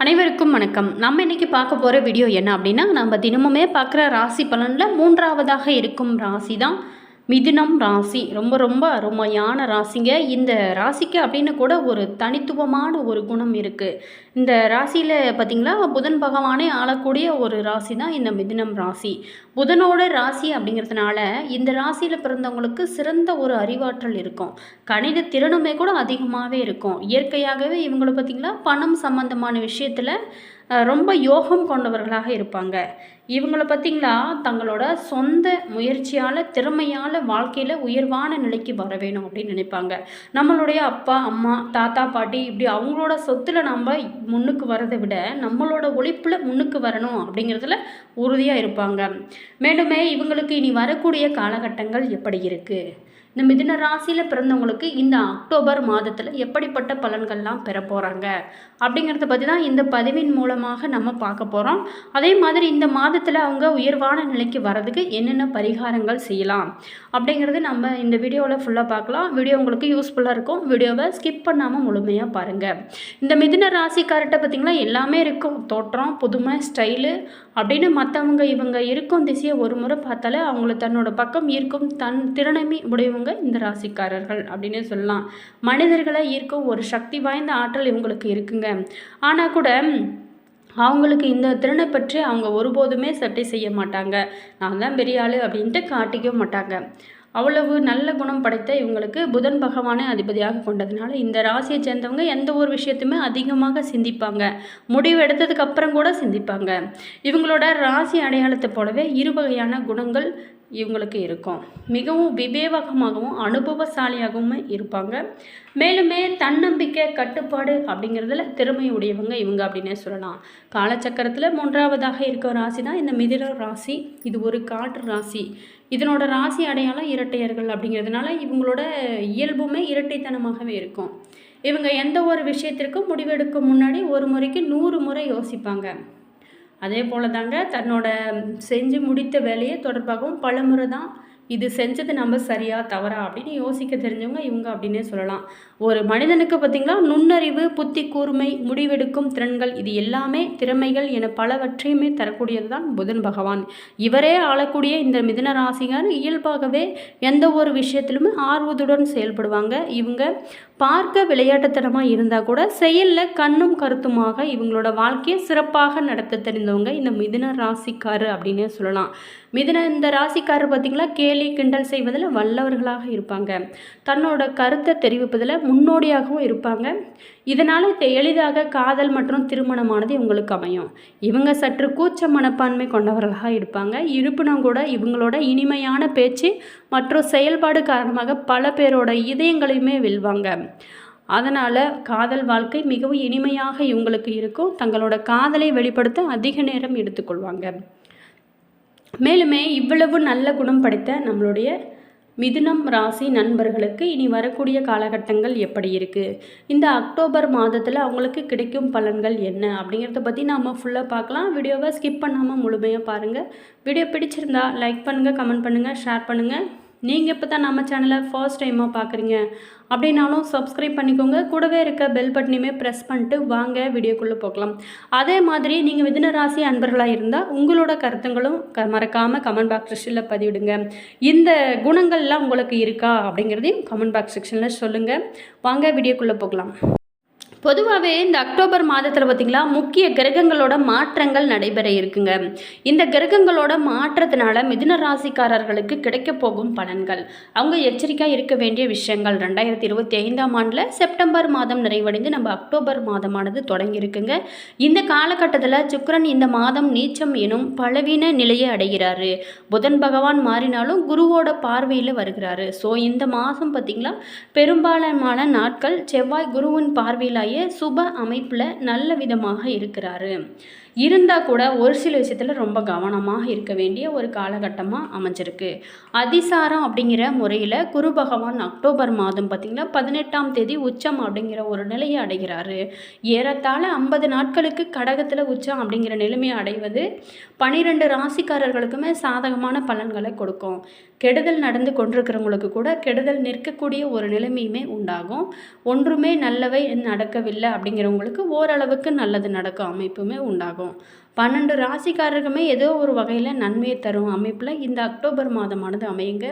அனைவருக்கும் வணக்கம். நம்ம இன்னைக்கு பார்க்க போகிற வீடியோ என்ன அப்படின்னா நம்ம தினமுமே பார்க்குற ராசி பலனில் மூன்றாவதாக இருக்கும் ராசி தான் மிதுனம் ராசி. ரொம்ப ரொம்ப அருமையான ராசிங்க. இந்த ராசிக்கு அப்படின்னு கூட ஒரு தனித்துவமான ஒரு குணம் இருக்குது இந்த ராசியில் பார்த்திங்களா புதன் பகவானே ஆளக்கூடிய ஒரு ராசி தான் இந்த மிதுனம் ராசி. புதனோட ராசி அப்படிங்கிறதுனால இந்த ராசியில் பிறந்தவங்களுக்கு சிறந்த ஒரு அறிவாற்றல் இருக்கும். கணித திறனுமே கூட அதிகமாகவே இருக்கும். இயற்கையாகவே இவங்களை பார்த்திங்களா பணம் சம்பந்தமான விஷயத்தில் ரொம்ப யோகம் கொண்டவர்களாக இருப்பாங்க. இவங்கள பார்த்திங்களா? தங்களோட சொந்த முயற்சியால் திறமையால் வாழ்க்கையில் உயர்வான நிலைக்கு வர வேணும் அப்படின்னு நினைப்பாங்க. நம்மளுடைய அப்பா அம்மா தாத்தா பாட்டி இப்படி அவங்களோட சொத்தில் நம்ம முன்னுக்கு வரதை விட நம்மளோட ஒழிப்பில் முன்னுக்கு வரணும் அப்படிங்கிறதுல உறுதியாக இருப்பாங்க. மேலுமே இவங்களுக்கு இனி வரக்கூடிய காலகட்டங்கள் எப்படி இருக்குது இந்த மிதுன ராசியில் பிறந்தவங்களுக்கு இந்த அக்டோபர் மாதத்தில் எப்படிப்பட்ட பலன்கள்லாம் பெற போகிறாங்க அப்படிங்கிறத பற்றி தான் இந்த பதிவின் மூலமாக நம்ம பார்க்க போகிறோம் அதே மாதிரி இந்த மாதத்தில் அவங்க உயர்வான நிலைக்கு வர்றதுக்கு என்னென்ன பரிகாரங்கள் செய்யலாம்? அப்படிங்கிறது நம்ம இந்த வீடியோவில் ஃபுல்லாக பார்க்கலாம். வீடியோ உங்களுக்கு யூஸ்ஃபுல்லாக இருக்கும். வீடியோவை ஸ்கிப் பண்ணாமல் முழுமையாக பாருங்கள் இந்த மிதுன ராசிக்கார்ட்ட பார்த்திங்கன்னா எல்லாமே இருக்கும். தோற்றம் புதுமை ஸ்டைலு அப்படின்னு மற்றவங்க இவங்க இருக்கும் திசையை ஒரு முறை பார்த்தாலே அவங்கள தன்னோட பக்கம் ஈர்க்கும் தன் திறனமை உடையவங்க இந்த ராசிக்காரர்கள் அப்படின்னு சொல்லலாம். மனிதர்களை ஈர்க்கும் ஒரு சக்தி வாய்ந்த ஆற்றல் இவங்களுக்கு இருக்குங்க. ஆனால் கூட அவங்களுக்கு இந்த திறனை பற்றி அவங்க ஒருபோதுமே சட்டை செய்ய மாட்டாங்க. நான் தான் பெரிய ஆள் அப்படின்ட்டு காட்டிக்க மாட்டாங்க. அவ்வளவு நல்ல குணம் படைத்த இவங்களுக்கு புதன் பகவானை அதிபதியாக கொண்டதுனால இந்த ராசியை சேர்ந்தவங்க எந்த ஒரு விஷயத்தையுமே அதிகமாக சிந்திப்பாங்க. முடிவு எடுத்ததுக்கு அப்புறம் கூட சிந்திப்பாங்க. இவங்களோட ராசி அடையாளத்தை போலவே இரு வகையான குணங்கள் இவங்களுக்கு இருக்கும். மிகவும் விவேகமாகவும் அனுபவசாலியாகவும் இருப்பாங்க. மேலுமே தன்னம்பிக்கை கட்டுப்பாடு அப்படிங்கிறதுல திறமை உடையவங்க இவங்க அப்படின்னே சொல்லலாம். காலச்சக்கரத்தில் மூன்றாவதாக இருக்க ராசி தான் இந்த மிதிர ராசி. இது ஒரு காற்று ராசி. இதனோட ராசி அடையாளம் இரட்டையர்கள் அப்படிங்கிறதுனால இவங்களோட இயல்புமே இரட்டைத்தனமாகவே இருக்கும். இவங்க எந்த ஒரு விஷயத்திற்கும் முடிவெடுக்கும் முன்னாடி ஒரு முறைக்கு நூறு முறை யோசிப்பாங்க. அதே போல் தாங்க தன்னோட செஞ்சு முடித்த வேலையை தொடர்பாகவும் பலமுறை தான் இது செஞ்சது நம்ம சரியா தவறா அப்படின்னு யோசிக்க தெரிஞ்சவங்க இவங்க அப்படின்னே சொல்லலாம். ஒரு மனிதனுக்கு பார்த்திங்களா நுண்ணறிவு புத்தி கூர்மை முடிவெடுக்கும் திறன்கள் இது எல்லாமே திறமைகள் என பலவற்றையுமே தரக்கூடியது தான் புதன் பகவான். இவரே ஆளக்கூடிய இந்த மிதன ராசிகார் இயல்பாகவே எந்த ஒரு விஷயத்திலுமே ஆர்வத்துடன் செயல்படுவாங்க. இவங்க பார்க்க விளையாட்டுத்தனமாக இருந்தால் கூட செயலில் கண்ணும் கருத்துமாக இவங்களோட வாழ்க்கையை சிறப்பாக நடத்த தெரிந்தவங்க இந்த மிதன ராசிக்காரு அப்படின்னே சொல்லலாம். மிதன இந்த ராசிக்காரர் பார்த்திங்களா கேலி கிண்டல் செய்வதில் வல்லவர்களாக இருப்பாங்க. தன்னோட கருத்தை தெரிவிப்பதில் முன்னோடியாகவும் இருப்பாங்க. இதனால் எளிதாக காதல் மற்றும் திருமணமானது இவங்களுக்கு அமையும். இவங்க சற்று கூச்ச மனப்பான்மை கொண்டவர்களாக இருப்பாங்க. இருப்பினும் கூட இவங்களோட இனிமையான பேச்சு மற்றும் செயல்பாடு காரணமாக பல பேரோட இதயங்களையுமே வெல்வாங்க. அதனால் காதல் வாழ்க்கை மிகவும் இனிமையாக இவங்களுக்கு இருக்கும். தங்களோட காதலை வெளிப்படுத்த அதிக நேரம் எடுத்துக்கொள்வாங்க. மேலுமே இவ்வளவு நல்ல குணம் படைத்த நம்மளுடைய மிதுனம் ராசி நண்பர்களுக்கு இனி வரக்கூடிய காலகட்டங்கள் எப்படி இருக்குது இந்த அக்டோபர் மாதத்தில் அவங்களுக்கு கிடைக்கும் பலன்கள் என்ன? அப்படிங்கிறத பற்றி நாம் ஃபுல்லாக பார்க்கலாம். வீடியோவை ஸ்கிப் பண்ணாமல் முழுமையாக பாருங்கள் வீடியோ பிடிச்சிருந்தா லைக் பண்ணுங்கள் கமெண்ட் பண்ணுங்கள் ஷேர் பண்ணுங்கள் நீங்கள் இப்போ தான் நம்ம சேனலை ஃபர்ஸ்ட் டைமாக பார்க்குறீங்க அப்படின்னாலும் சப்ஸ்கிரைப் பண்ணிக்கோங்க. கூடவே இருக்க பெல் பட்டனையுமே ப்ரெஸ் பண்ணிட்டு வாங்க வீடியோக்குள்ளே போகலாம். அதே மாதிரி நீங்கள் மிதுன ராசி அன்பர்களாக இருந்தால் உங்களோட கருத்துங்களும் க மறக்காமல் கமெண்ட் பாக்ஸ் செக்ஷனில் பதிவிடுங்க. இந்த குணங்கள்லாம் உங்களுக்கு இருக்கா அப்படிங்கிறதையும் கமெண்ட் பாக்ஸ் செக்ஷனில் சொல்லுங்கள் வாங்க வீடியோக்குள்ளே போகலாம். பொதுவாகவே இந்த அக்டோபர் மாதத்தில் பார்த்திங்களா முக்கிய கிரகங்களோட மாற்றங்கள் நடைபெற இருக்குங்க. இந்த கிரகங்களோட மாற்றத்தினால மிதுன ராசிக்காரர்களுக்கு கிடைக்க போகும் பலன்கள். அவங்க எச்சரிக்கையாக இருக்க வேண்டிய விஷயங்கள் ரெண்டாயிரத்தி இருபத்தி ஐந்தாம் ஆண்டில் செப்டம்பர் மாதம் நிறைவடைந்து நம்ம அக்டோபர் மாதமானது தொடங்கியிருக்குங்க இந்த காலகட்டத்தில் சுக்கரன் இந்த மாதம் நீச்சம் எனும் பலவீன நிலையை அடைகிறாரு. புதன் பகவான் மாறினாலும் குருவோட பார்வையில் வருகிறாரு. ஸோ இந்த மாதம் பார்த்திங்களா பெரும்பாலான நாட்கள் செவ்வாய் குருவின் சுப அமைப்பில் நல்ல விதமாக இருக்கிறாரு. இருந்தால் கூட ஒரு சில விஷயத்தில் ரொம்ப கவனமாக இருக்க வேண்டிய ஒரு காலகட்டமாக அமைஞ்சிருக்கு. அதிசாரம் அப்படிங்கிற முறையில் குரு பகவான் அக்டோபர் மாதம் பார்த்திங்கன்னா பதினெட்டாம் தேதி உச்சம் அப்படிங்கிற ஒரு நிலையை அடைகிறாரு. ஏறத்தாழ ஐம்பது நாட்களுக்கு கடகத்தில் உச்சம் அப்படிங்கிற நிலைமையை அடைவது பனிரெண்டு ராசிக்காரர்களுக்குமே சாதகமான பலன்களை கொடுக்கும். கெடுதல் நடந்து கொண்டிருக்கிறவங்களுக்கு கூட கெடுதல் நிற்கக்கூடிய ஒரு நிலைமையுமே உண்டாகும். ஒன்றுமே நல்லவை நடக்கவில்லை அப்படிங்கிறவங்களுக்கு ஓரளவுக்கு நல்லது நடக்கும் அமைப்புமே உண்டாகும். பன்னெண்டு ராசிக்காரருக்குமே ஏதோ ஒரு வகையில் நன்மையை தரும். அமைப்பில் இந்த அக்டோபர் மாதமானது அமையுங்க.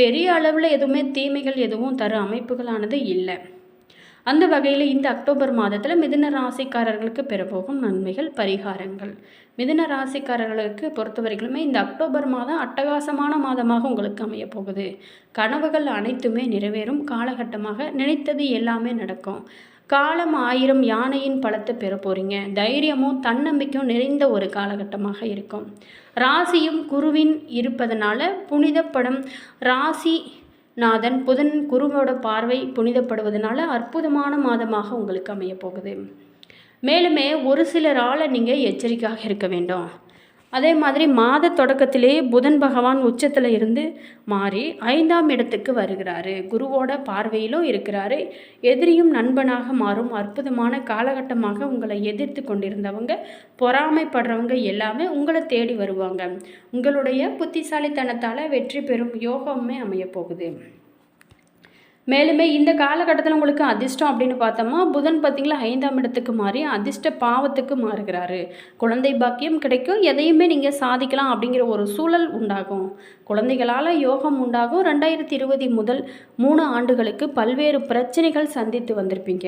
பெரிய அளவில் எதுவுமே தீமைகள் எதுவும் தரும் அமைப்புகளானது இல்லை. அந்த வகையில் இந்த அக்டோபர் மாதத்தில் மிதுன ராசிக்காரர்களுக்கு பெறப்போகும் நன்மைகள் பரிகாரங்கள். மிதுன ராசிக்காரர்களுக்கு பொறுத்தவரைக்குமே இந்த அக்டோபர் மாதம் அட்டகாசமான மாதமாக உங்களுக்கு அமைய போகுது. கனவுகள் அனைத்துமே நிறைவேறும். காலகட்டமாக நினைத்தது எல்லாமே நடக்கும். காலம் ஆயிரம் யானையின் பலத்தை பெற போகிறீங்க தைரியமும் தன்னம்பிக்கையும் நிறைந்த ஒரு காலகட்டமாக இருக்கும். ராசியும் குருவின் இருப்பதனால புனிதப்படம் ராசி நாதன் புதன் குருவோட பார்வை புனிதப்படுவதனால அற்புதமான மாதமாக உங்களுக்கு அமைய போகுது மேலுமே ஒரு சிலரால் நீங்கள் எச்சரிக்கையாக இருக்க வேண்டும். அதே மாதிரி மாத தொடக்கத்திலேயே புதன் பகவான் உச்சத்தில் இருந்து மாறி ஐந்தாம் இடத்துக்கு வருகிறாரு. குருவோட பார்வையிலும் இருக்கிறாரு. எதிரியும் நண்பனாக மாறும். அற்புதமான காலகட்டமாக உங்களை எதிர்த்து கொண்டிருந்தவங்க பொறாமைப்படுறவங்க எல்லாமே உங்களை தேடி வருவாங்க. உங்களுடைய புத்திசாலித்தனத்தால் வெற்றி பெறும் யோகமே அமையப்போகுது. மேலுமே இந்த காலகட்டத்தில் உங்களுக்கு அதிர்ஷ்டம் அப்படின்னு பார்த்தோம்னா புதன் பார்த்திங்களா ஐந்தாம் இடத்துக்கு மாறி அதிர்ஷ்ட பாவத்துக்கு மாறுகிறாரு. குழந்தை பாக்கியம் கிடைக்கும் எதையுமே நீங்கள் சாதிக்கலாம் அப்படிங்கிற ஒரு சூழல் உண்டாகும். குழந்தைகளால் யோகம் உண்டாகும். ரெண்டாயிரத்தி இருபது முதல் மூணு ஆண்டுகளுக்கு பல்வேறு பிரச்சனைகள் சந்தித்து வந்திருப்பீங்க.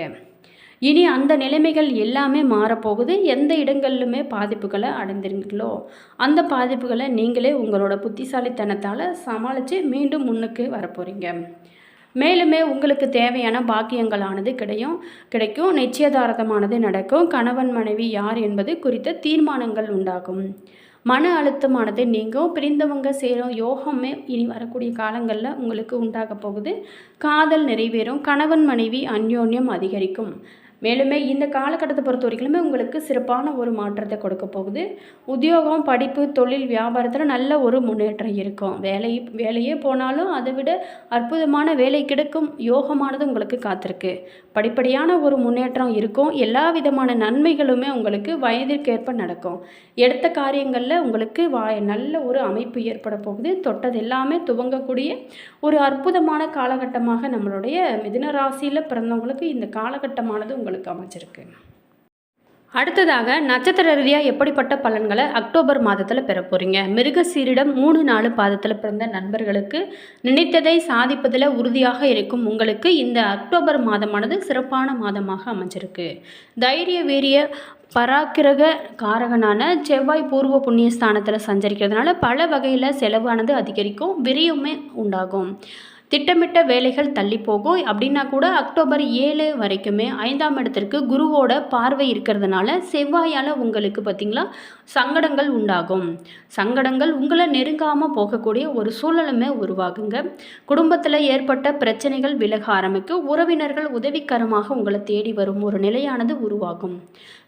இனி அந்த நிலைமைகள் எல்லாமே மாறப்போகுது. எந்த இடங்கள்லுமே பாதிப்புகளை அடைந்திருங்களோ அந்த பாதிப்புகளை நீங்களே உங்களோட புத்திசாலித்தனத்தால் சமாளித்து மீண்டும் முன்னுக்கு வரப்போகிறீங்க மேலுமே உங்களுக்கு தேவையான பாக்கியங்களானது கிடையும் கிடைக்கும். நிச்சயதாரதமானது நடக்கும். கணவன் மனைவி யார் என்பது குறித்த தீர்மானங்கள் உண்டாகும். மன அழுத்தமானது நீங்கும். பிரிந்தவங்க சேரும். யோகமே இனி வரக்கூடிய காலங்களில் உங்களுக்கு உண்டாக போகுது. காதல் நிறைவேறும். கணவன் மனைவி அந்யோன்யம் அதிகரிக்கும். மேலுமே இந்த காலகட்டத்தை பொறுத்த வரைக்குமே உங்களுக்கு சிறப்பான ஒரு மாற்றத்தை கொடுக்க போகுது. உத்தியோகம் படிப்பு தொழில் வியாபாரத்தில் நல்ல ஒரு முன்னேற்றம் இருக்கும். வேலை வேலையே போனாலும் அதை விட அற்புதமான வேலை கிடைக்கும் யோகமானது உங்களுக்கு காத்திருக்கு. படிப்படியான ஒரு முன்னேற்றம் இருக்கும். எல்லா விதமான நன்மைகளுமே உங்களுக்கு வயதிற்கேற்ப நடக்கும். எடுத்த காரியங்களில் உங்களுக்கு வா நல்ல ஒரு அமைப்பு ஏற்பட போகுது. தொட்டது எல்லாமே துவங்கக்கூடிய ஒரு அற்புதமான காலகட்டமாக நம்மளுடைய மிதுன ராசியில் பிறந்தவங்களுக்கு இந்த காலகட்டமானது உங்களுக்கு உங்களுக்கு அமைச்சிருக்கு அடுத்ததாக நட்சத்திர ரீதியாக எப்படிப்பட்ட பலன்களை அக்டோபர் மாதத்தில் பெற போகிறீங்க மிருகசீரிடம் மூணு நாலு பாதத்தில் பிறந்த நண்பர்களுக்கு நினைத்ததை சாதிப்பதில் உறுதியாக இருக்கும் உங்களுக்கு இந்த அக்டோபர் மாதமானது சிறப்பான மாதமாக அமைஞ்சிருக்கு. தைரிய வீரிய பராக்கிரக காரகனான செவ்வாய் பூர்வ புண்ணிய ஸ்தானத்தில் சஞ்சரிக்கிறதுனால பல வகையில் செலவானது அதிகரிக்கும் விரியுமே உண்டாகும். திட்டமிட்ட வேலைகள் தள்ளி போகும் அப்படின்னா கூட அக்டோபர் ஏழு வரைக்குமே ஐந்தாம் இடத்திற்கு குருவோட பார்வை இருக்கிறதுனால செவ்வாயால் உங்களுக்கு பார்த்திங்களா சங்கடங்கள் உண்டாகும். சங்கடங்கள் உங்களை நெருங்காமல் போகக்கூடிய ஒரு சூழலுமே உருவாகுங்க. குடும்பத்தில் ஏற்பட்ட பிரச்சனைகள் விலக ஆரம்பிக்கும். உறவினர்கள் உதவிக்கரமாக உங்களை தேடி வரும் ஒரு நிலையானது உருவாகும்.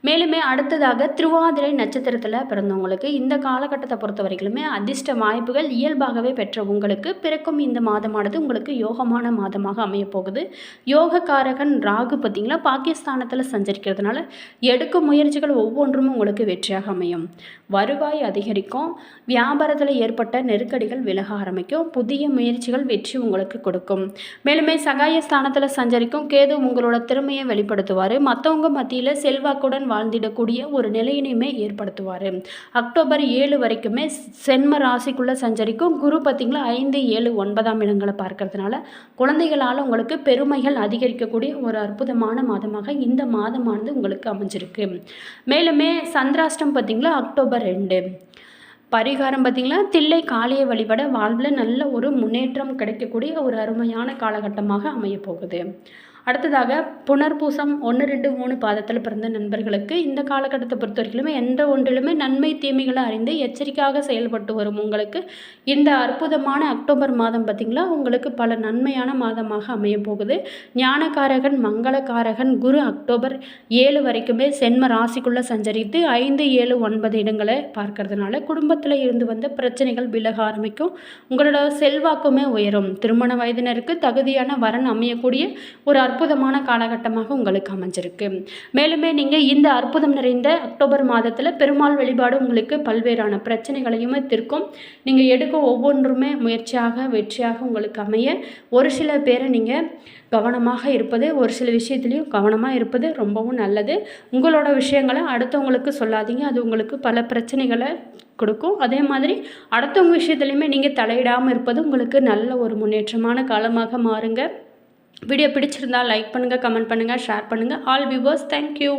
மேலுமே அடுத்ததாக திருவாதிரை நட்சத்திரத்தில் பிறந்தவங்களுக்கு இந்த காலகட்டத்தை பொறுத்த வரைக்குமே அதிர்ஷ்ட வாய்ப்புகள் இயல்பாகவே பெற்ற உங்களுக்கு பிறக்கும் இந்த மாதமானது உங்களுக்கு யோகமான மாதமாக அமைய போகுது. யோகக்காரகன் ராகு பார்த்திங்களா? பாகிஸ்தானத்தில் சஞ்சரிக்கிறதுனால எடுக்கும் முயற்சிகள் ஒவ்வொன்றும் உங்களுக்கு வெற்றியாக அமையும். வருவாய் அதிகரிக்கும். வியாபாரத்தில் ஏற்பட்ட நெருக்கடிகள் விலக ஆரம்பிக்கும். புதிய முயற்சிகள் வெற்றி உங்களுக்கு கொடுக்கும். மேலுமே சகாய ஸ்தானத்தில் சஞ்சரிக்கும். கேது உங்களோட திறமையை வெளிப்படுத்துவார். மற்றவங்க மத்தியில் செல்வாக்குடன் வாழ்ந்திடக்கூடிய ஒரு நிலையினையுமே ஏற்படுத்துவார். அக்டோபர் ஏழு வரைக்குமே சென்ம ராசிக்குள்ளே சஞ்சரிக்கும். குரு பார்த்திங்களா ஐந்து ஏழு ஒன்பதாம் இடங்களை பார்க்கறதுனால குழந்தைகளால் உங்களுக்கு பெருமைகள் அதிகரிக்கக்கூடிய ஒரு அற்புதமான மாதமாக இந்த மாதமானது உங்களுக்கு அமைஞ்சிருக்கு. மேலுமே சந்திராஷ்டம் பார்த்திங்களா அக்டோபர் ரெண்டு. பரிகாரம் பார்த்திங்கன்னா தில்லை காளியை வழிபட வாழ்வில் நல்ல ஒரு முன்னேற்றம் கிடைக்கக்கூடிய ஒரு அருமையான காலகட்டமாக அமையப்போகுது அடுத்ததாக புனர்பூசம் ஒன்று ரெண்டு மூணு பாதத்தில் பிறந்த நண்பர்களுக்கு இந்த காலகட்டத்தை பொறுத்த வரைக்குமே எந்த ஒன்றிலுமே நன்மை தீமைகளை அறிந்து எச்சரிக்கையாக செயல்பட்டு வரும் உங்களுக்கு. இந்த அற்புதமான அக்டோபர் மாதம் பார்த்திங்களா? உங்களுக்கு பல நன்மையான மாதமாக அமைய போகுது ஞானகாரகன் மங்களகாரகன் குரு அக்டோபர் ஏழு வரைக்குமே சென்ம ராசிக்குள்ளே சஞ்சரித்து ஐந்து ஏழு ஒன்பது இடங்களை பார்க்கறதுனால குடும்பத்தில் இருந்து வந்த பிரச்சனைகள் விலக ஆரம்பிக்கும். உங்களோட செல்வாக்குமே உயரும். திருமண வயதினருக்கு தகுதியான வரன் அமையக்கூடிய ஒரு அற்புதமான காலகட்டமாக உங்களுக்கு அமைஞ்சிருக்கு. மேலுமே நீங்கள் இந்த அற்புதம் நிறைந்த அக்டோபர் மாதத்தில் பெருமாள் வழிபாடு உங்களுக்கு பல்வேறான பிரச்சனைகளையுமே தீர்க்கும். நீங்கள் எடுக்க ஒவ்வொன்றுமே முயற்சியாக வெற்றியாக உங்களுக்கு அமைய. ஒரு சில பேரை நீங்கள் கவனமாக இருப்பது ஒரு சில விஷயத்துலையும் கவனமாக இருப்பது ரொம்பவும் நல்லது. உங்களோட விஷயங்களை அடுத்தவங்களுக்கு சொல்லாதீங்க. அது உங்களுக்கு பல பிரச்சனைகளை கொடுக்கும். அதே மாதிரி அடுத்தவங்க விஷயத்துலையுமே நீங்கள் தலையிடாமல் இருப்பது உங்களுக்கு நல்ல ஒரு முன்னேற்றமான காலமாக மாறுங்க. வீடியோ பிடிச்சிருந்தால் லைக் பண்ணுங்கள் கமெண்ட் பண்ணுங்கள் ஷேர் பண்ணுங்கள் ஆல் வியூவர்ஸ் தேங்க்யூ